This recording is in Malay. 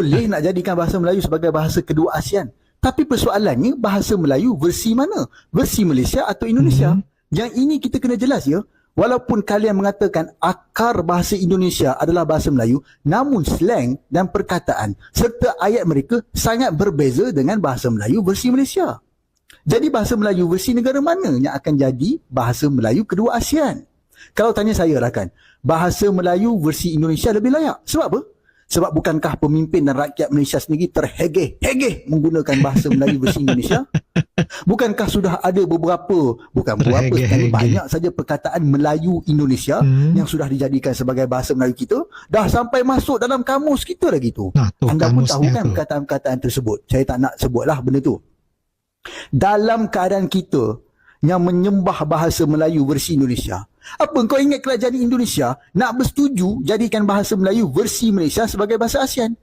boleh nak jadikan bahasa Melayu sebagai bahasa kedua ASEAN. Tapi persoalannya bahasa Melayu versi mana? Versi Malaysia atau Indonesia? Mhm. Yang ini kita kena jelas ya. Walaupun kalian mengatakan akar bahasa Indonesia adalah bahasa Melayu, namun slang dan perkataan serta ayat mereka sangat berbeza dengan bahasa Melayu versi Malaysia. Jadi bahasa Melayu versi negara mana yang akan jadi bahasa Melayu kedua ASEAN? Kalau tanya saya Rakan, bahasa Melayu versi Indonesia lebih layak. Sebab apa? Sebab bukankah pemimpin dan rakyat Malaysia sendiri terhegeh-hegeh menggunakan bahasa Melayu versi Indonesia? Bukankah sudah ada beberapa, bukan beberapa, sekarang Terhegeh-hegeh. banyak saja perkataan Melayu Indonesia Hmm. yang sudah dijadikan sebagai bahasa Melayu kita, dah sampai masuk dalam kamus kita lagi tu. Nah, tu Anda pun tahu kan perkataan-perkataan tersebut. Saya tak nak sebutlah benda tu. Dalam keadaan kita yang menyembah bahasa Melayu versi Indonesia. Apa kau ingat kerajaan Indonesia nak bersetuju jadikan bahasa Melayu versi Malaysia sebagai bahasa ASEAN?